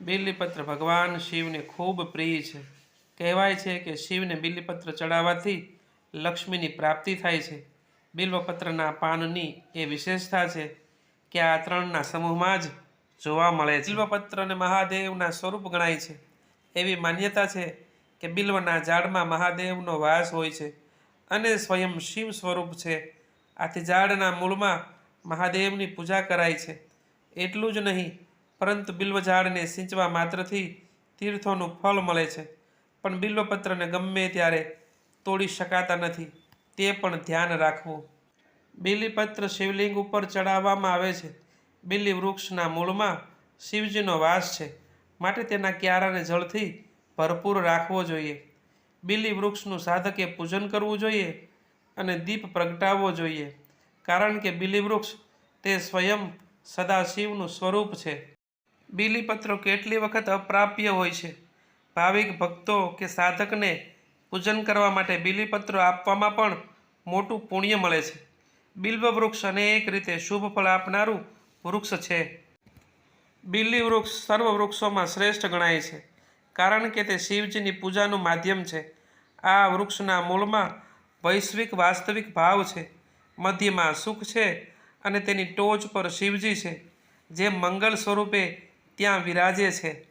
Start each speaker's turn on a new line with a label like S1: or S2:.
S1: બિલીપત્ર ભગવાન શિવને ખૂબ પ્રિય છે. કહેવાય છે કે શિવને બિલીપત્ર ચડાવવાથી લક્ષ્મીની પ્રાપ્તિ થાય છે. બિલ્વપત્રના પાનની એ વિશેષતા છે કે આ ત્રણના સમૂહમાં જ જોવા મળે છે. બિલ્વપત્રને મહાદેવના સ્વરૂપ ગણાય છે. એવી માન્યતા છે કે બિલ્વના ઝાડમાં મહાદેવનો વાસ હોય છે અને સ્વયં શિવ સ્વરૂપ છે. આથી ઝાડના મૂળમાં મહાદેવની પૂજા કરાય છે. એટલું જ નહીં પરંતુ બિલ્વ ઝાડને સિંચવા માત્રથી તીર્થોનું ફળ મળે છે. પણ બિલ્વપત્રને ગમે ત્યારે તોડી શકાતા નથી. તે પણ ધ્યાન રાખવું. બિલીપત્ર શિવલિંગ ઉપર ચડાવવામાં આવે છે. બિલી વૃક્ષના મૂળમાં શિવજીનો વાસ છે. માટે તેના ક્યારાને જળથી ભરપૂર રાખવો જોઈએ. બિલી વૃક્ષનું સાધકે પૂજન કરવું જોઈએ અને દીપ પ્રગટાવવો જોઈએ. કારણ કે બિલી વૃક્ષ તે સ્વયં સદાશિવનું સ્વરૂપ છે. બિલીપત્રો કેટલી વખત અપ્રાપ્ય હોય છે? ભાવિક ભક્તો કે સાધકને પૂજન કરવા માટે બીલીપત્રો આપવામાં પણ મોટું પુણ્ય મળે છે. બિલ્વ વૃક્ષ અનેક રીતે શુભ ફળ આપનારું વૃક્ષ છે. બિલ્લી વૃક્ષ સર્વ વૃક્ષોમાં શ્રેષ્ઠ ગણાય છે, કારણ કે તે શિવજીની પૂજાનું માધ્યમ છે. આ વૃક્ષના મૂળમાં વૈશ્વિક વાસ્તવિક ભાવ છે, મધ્યમાં સુખ છે અને તેની ટોચ પર શિવજી છે, જે મંગલ સ્વરૂપે ત્યાં વિરાજે છે.